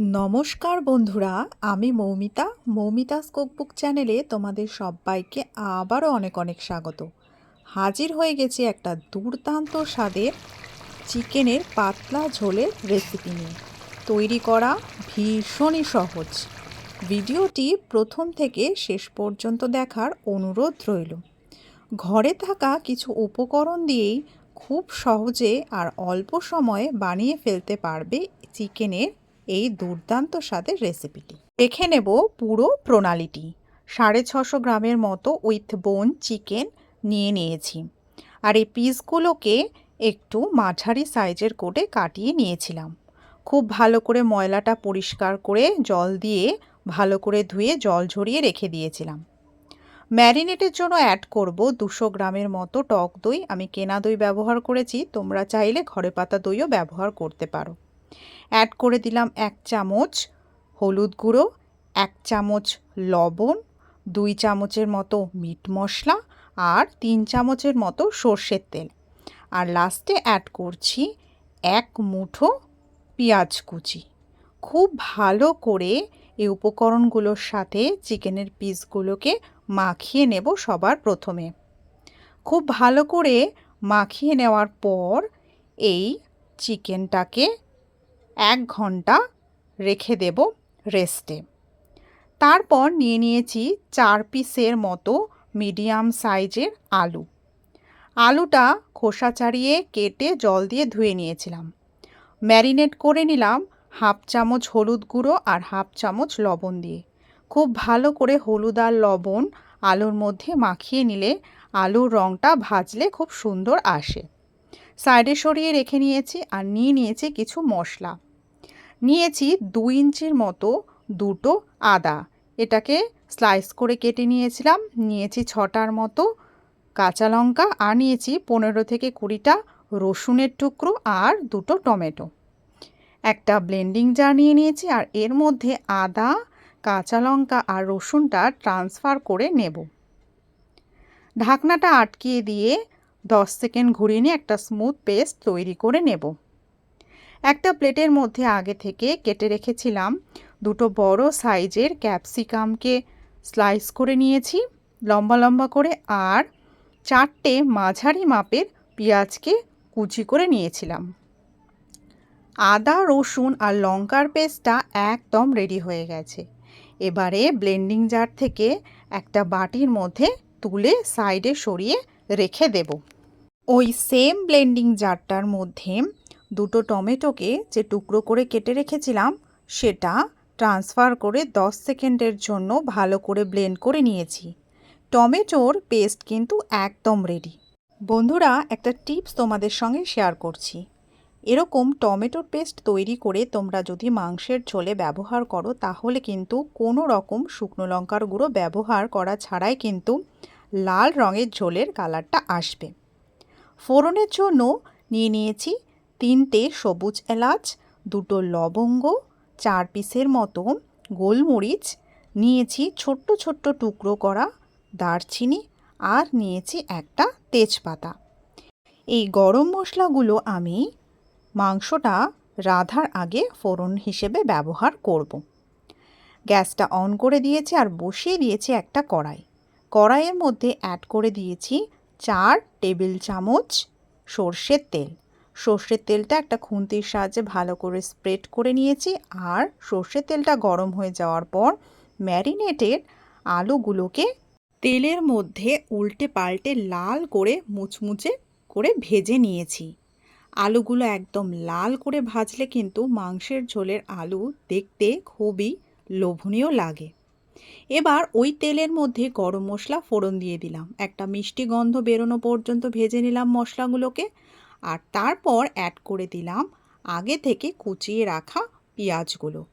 নমস্কার বন্ধুরা, আমি মৌমিতা। মৌমিতাস কুকবুক চ্যানেলে তোমাদের সবাইকে আবারও অনেক অনেক স্বাগত। হাজির হয়ে গেছি একটা দুর্দান্ত স্বাদের চিকেনের পাতলা ঝোলের রেসিপি নিয়ে। তৈরি করা ভীষণই সহজ। ভিডিওটি প্রথম থেকে শেষ পর্যন্ত দেখার অনুরোধ রইল। ঘরে থাকা কিছু উপকরণ দিয়েই খুব সহজে আর অল্প সময়ে বানিয়ে ফেলতে পারবে চিকেনের এই দুর্দান্ত স্বাদের রেসিপিটি দেখে নেব পুরো প্রণালীটি। সাড়ে ছশো গ্রামের মতো উইথ বোন চিকেন নিয়ে নিয়েছি। আর এই পিসগুলোকে একটু মাঝারি সাইজের কোটে কাটিয়ে নিয়েছিলাম। খুব ভালো করে ময়লাটা পরিষ্কার করে জল দিয়ে ভালো করে ধুয়ে জল ঝরিয়ে রেখে দিয়েছিলাম। ম্যারিনেটের জন্য অ্যাড করব দুশো গ্রামের মতো টক দই। আমি কেনা দই ব্যবহার করেছি, তোমরা চাইলে ঘরে পাতা দইও ব্যবহার করতে পারো। অ্যাড করে দিলাম এক চামচ হলুদ গুঁড়ো, এক চামচ লবণ, দুই চামচের মতো মিট মশলা আর তিন চামচের মতো সর্ষের তেল। আর লাস্টে অ্যাড করছি এক মুঠো পেঁয়াজ কুচি। খুব ভালো করে এই উপকরণগুলোর সাথে চিকেনের পিসগুলোকে মাখিয়ে নেব সবার প্রথমে। খুব ভালো করে মাখিয়ে নেওয়ার পর এই চিকেনটাকে এক ঘণ্টা রেখে দেব রেস্টে। তারপর নিয়ে নিয়েছি চার পিসের মতো মিডিয়াম সাইজের আলু। আলুটা খোসা ছাড়িয়ে কেটে জল দিয়ে ধুয়ে নিয়েছিলাম। ম্যারিনেট করে নিলাম হাফ চামচ হলুদ গুঁড়ো আর হাফ চামচ লবণ দিয়ে। খুব ভালো করে হলুদ আর লবণ আলুর মধ্যে মাখিয়ে নিলে আলুর রঙটা ভাজলে খুব সুন্দর আসে। সাইডে সরিয়ে রেখে নিয়েছি আর নিয়ে নিয়েছি কিছু মশলা। নিয়েছি দুই ইঞ্চির মতো দুটো আদা। এটাকে স্লাইস করে কেটে নিয়েছিলাম, নিয়েছি ছটার মতো কাঁচা লঙ্কা আর নিয়েছি পনেরো থেকে কুড়িটা রসুনের টুকরো আর দুটো টমেটো। একটা ব্লেন্ডিং জার নিয়ে নিয়েছি আর এর মধ্যে আদা, কাঁচা লঙ্কা আর রসুনটা ট্রান্সফার করে নেব। ঢাকনাটা আটকিয়ে দিয়ে দশ সেকেন্ড ঘুরিয়ে নিয়ে একটা স্মুথ পেস্ট তৈরি করে নেব। একটা প্লেটের মধ্যে আগে থেকে কেটে রেখেছিলাম। দুটো বড় সাইজের ক্যাপসিকামকে স্লাইস করে নিয়েছি লম্বা লম্বা করে আর চারটে মাঝারি মাপের পেঁয়াজকে কুচি করে নিয়েছিলাম। আদা, রসুন আর লঙ্কার পেস্টটা একদম রেডি হয়ে গেছে। এবারে ব্লেন্ডিং জার থেকে একটা বাটির মধ্যে তুলে সাইডে সরিয়ে রেখে দেব। ওই সেম ব্লেন্ডিং জারটার মধ্যে দুটো টমেটোকে যে টুকরো করে কেটে রেখেছিলাম, সেটা ট্রান্সফার করে 10 সেকেন্ডের জন্য ভালো করে ব্লেন্ড করে নিয়েছি। টমেটোর পেস্ট কিন্তু একদম রেডি। বন্ধুরা, একটা টিপস তোমাদের সঙ্গে শেয়ার করছি। এরকম টমেটোর পেস্ট তৈরি করে তোমরা যদি মাংসের ঝোলে ব্যবহার করো, তাহলে কিন্তু কোনো রকম শুকনো লঙ্কার গুঁড়ো ব্যবহার করা ছাড়াই কিন্তু লাল রঙের ঝোলের কালারটা আসবে। ফোড়নের জন্য নিয়ে নিয়েছি তিনটে সবুজ এলাচ, দুটো লবঙ্গ, চার পিসের মতো গোলমরিচ, নিয়েছি ছোট্ট ছোট্ট টুকরো করা দারচিনি আর নিয়েছি একটা তেজপাতা। এই গরম মশলাগুলো আমি মাংসটা রাধার আগে ফোড়ন হিসেবে ব্যবহার করব। গ্যাসটা অন করে দিয়েছি আর বসিয়ে দিয়েছি একটা কড়াই। কড়াইয়ের মধ্যে অ্যাড করে দিয়েছি চার টেবিল চামচ সর্ষের তেল। সর্ষের তেলটা একটা খুন্তির সাহায্যে ভালো করে স্প্রেড করে নিয়েছি আর সর্ষের তেলটা গরম হয়ে যাওয়ার পর ম্যারিনেটেড আলুগুলোকে তেলের মধ্যে উল্টে পাল্টে লাল করে মুচমুচে করে ভেজে নিয়েছি। আলুগুলো একদম লাল করে ভাজলে কিন্তু মাংসের ঝোলের আলু দেখতে খুবই লোভনীয় লাগে। এবার ওই তেলের মধ্যে গরম মশলা ফোড়ন দিয়ে দিলাম। একটা মিষ্টি গন্ধ বেরোনো পর্যন্ত ভেজে নিলাম মশলাগুলোকে। আর তারপর অ্যাড করে দিলাম আগে থেকে কুচিয়ে রাখা পেঁয়াজগুলো।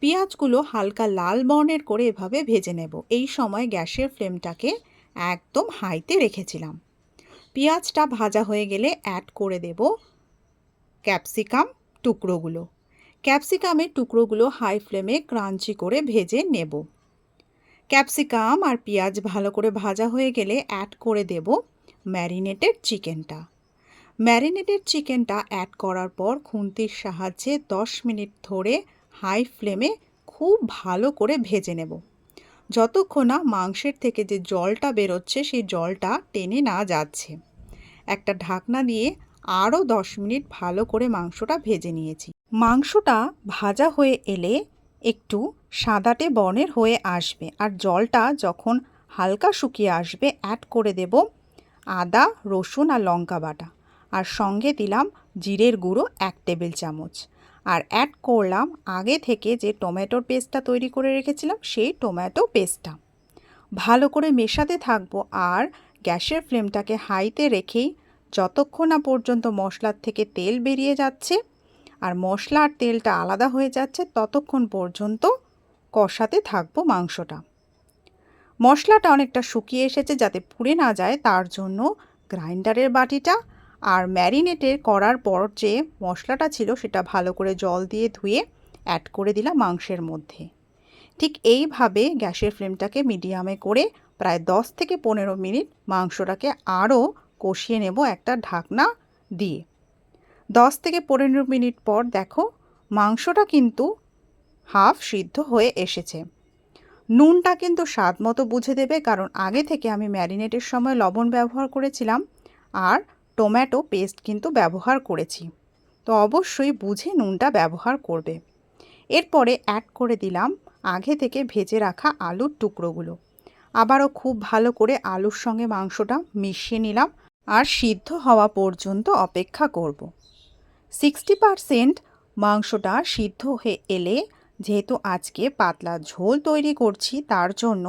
পেঁয়াজগুলো হালকা লাল বর্ণের করে এভাবে ভেজে নেব। এই সময় গ্যাসের ফ্লেমটাকে একদম হাইতে রেখেছিলাম। পেঁয়াজটা ভাজা হয়ে গেলে অ্যাড করে দেব ক্যাপসিকাম টুকরোগুলো। ক্যাপসিকামের টুকরোগুলো হাই ফ্লেমে ক্রাঞ্চি করে ভেজে নেব। ক্যাপসিকাম আর পেঁয়াজ ভালো করে ভাজা হয়ে গেলে অ্যাড করে দেব ম্যারিনেটেড চিকেনটা। ম্যারিনেটেড চিকেনটা অ্যাড করার পর খুন্তির সাহায্যে 10 মিনিট ধরে হাই ফ্লেমে খুব ভালো করে ভেজে নেব। যতক্ষণ না মাংসের থেকে যে জলটা বেরোচ্ছে, সেই জলটা টেনে না যাচ্ছে। একটা ঢাকনা দিয়ে আরও দশ মিনিট ভালো করে মাংসটা ভেজে নিয়েছি। মাংসটা ভাজা হয়ে এলে একটু সাদাটে বর্ণের হয়ে আসবে আর জলটা যখন হালকা শুকিয়ে আসবে অ্যাড করে দেব আদা, রসুন আর লঙ্কা বাটা। আর সঙ্গে দিলাম জিরের গুঁড়ো এক টেবিল চামচ। আর অ্যাড করলাম আগে থেকে যে টমেটোর পেস্টটা তৈরি করে রেখেছিলাম, সেই টমেটো পেস্টটা। ভালো করে মেশাতে থাকব আর গ্যাসের ফ্লেমটাকে হাইতে রেখেই যতক্ষণ না পর্যন্ত মশলার থেকে তেল বেরিয়ে যাচ্ছে আর মশলার তেলটা আলাদা হয়ে যাচ্ছে, ততক্ষণ পর্যন্ত কষাতে থাকব মাংসটা। মশলাটা অনেকটা শুকিয়ে এসেছে যাতে পুড়ে না যায়, তার জন্য গ্রাইন্ডারের বাটিটা আর ম্যারিনেটের করার পর যে মশলাটা ছিল সেটা ভালো করে জল দিয়ে ধুয়ে অ্যাড করে দিলাম মাংসের মধ্যে। ঠিক এইভাবে গ্যাসের ফ্লেমটাকে মিডিয়ামে করে প্রায় দশ থেকে পনেরো মিনিট মাংসটাকে আরও কষিয়ে নেব একটা ঢাকনা দিয়ে। দশ থেকে পনেরো মিনিট পর দেখো মাংসটা কিন্তু হাফ সিদ্ধ হয়ে এসেছে। নুনটা কিন্তু স্বাদ মতো বুঝে দেবে কারণ আগে থেকে আমি ম্যারিনেটের সময় লবণ ব্যবহার করেছিলাম আর টমেটো পেস্ট কিন্তু ব্যবহার করেছি। তো অবশ্যই বুঝে নুনটা ব্যবহার করবে। এরপরে অ্যাড করে দিলাম আগে থেকে ভেজে রাখা আলুর টুকরোগুলো। আবারও খুব ভালো করে আলুর সঙ্গে মাংসটা মিশিয়ে নিলাম আর সিদ্ধ হওয়া পর্যন্ত অপেক্ষা করব। সিক্সটি পারসেন্ট মাংসটা সিদ্ধ হয়ে এলে, যেহেতু আজকে পাতলা ঝোল তৈরি করছি, তার জন্য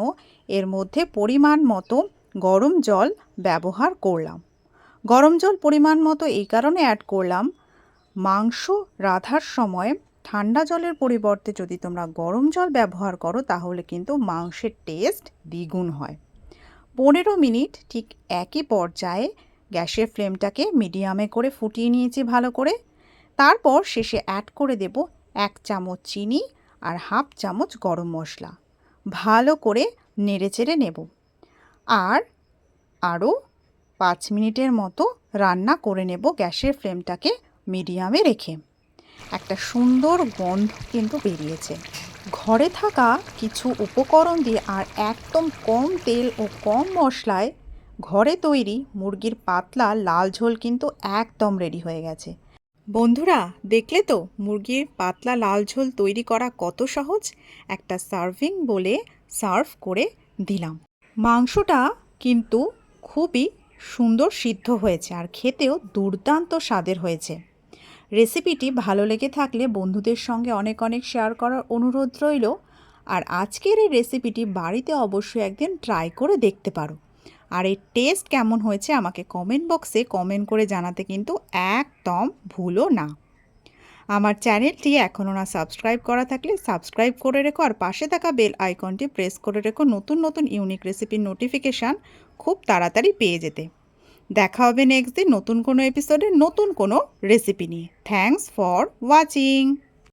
এর মধ্যে পরিমাণ মতো গরম জল ব্যবহার করলাম। গরম জল পরিমাণ মতো এই কারণে অ্যাড করলাম। মাংস রাধার সময় ঠান্ডা জলের পরিবর্তে যদি তোমরা গরম জল ব্যবহার করো, তাহলে কিন্তু মাংসের টেস্ট দ্বিগুণ হয়। পনেরো মিনিট ঠিক একই পর্যায়ে গ্যাসের ফ্লেমটাকে মিডিয়ামে করে ফুটিয়ে নিয়েছি ভালো করে। তারপর শেষে অ্যাড করে দেব এক চামচ চিনি আর হাফ চামচ গরম মশলা। ভালো করে নেড়েচেড়ে নেব। আর আরও পাঁচ মিনিটের মতো রান্না করে নেব গ্যাসের ফ্লেমটাকে মিডিয়ামে রেখে। একটা সুন্দর গন্ধ কিন্তু বেরিয়েছে। ঘরে থাকা কিছু উপকরণ দিয়ে আর একদম কম তেল ও কম মশলায় ঘরে তৈরি মুরগির পাতলা লাল ঝোল কিন্তু একদম রেডি হয়ে গেছে। বন্ধুরা, দেখলে তো মুরগির পাতলা লাল ঝোল তৈরি করা কত সহজ? একটা সার্ভিং বলে সার্ভ করে দিলাম। মাংসটা কিন্তু খুবই সুন্দর সিদ্ধ হয়েছে আর খেতেও দুর্দান্ত স্বাদের হয়েছে। রেসিপিটি ভালো লেগে থাকলে বন্ধুদের সঙ্গে অনেক অনেক শেয়ার করার অনুরোধ রইল। আর আজকের এই রেসিপিটি বাড়িতে অবশ্যই একদিন ট্রাই করে দেখতে পারো। আর এর টেস্ট কেমন হয়েছে আমাকে কমেন্ট বক্সে কমেন্ট করে জানাতে কিন্তু একদম ভুলো না। আমার চ্যানেলটি এখনও না সাবস্ক্রাইব করা থাকলে সাবস্ক্রাইব করে রেখো আর পাশে থাকা বেল আইকনটি প্রেস করে রেখো নতুন নতুন ইউনিক রেসিপির নোটিফিকেশান খুব তাড়াতাড়ি পেয়ে যেতে। দেখা হবে নেক্সট দিন নতুন কোনো এপিসোডে নতুন কোনো রেসিপি নিয়ে। Thanks for watching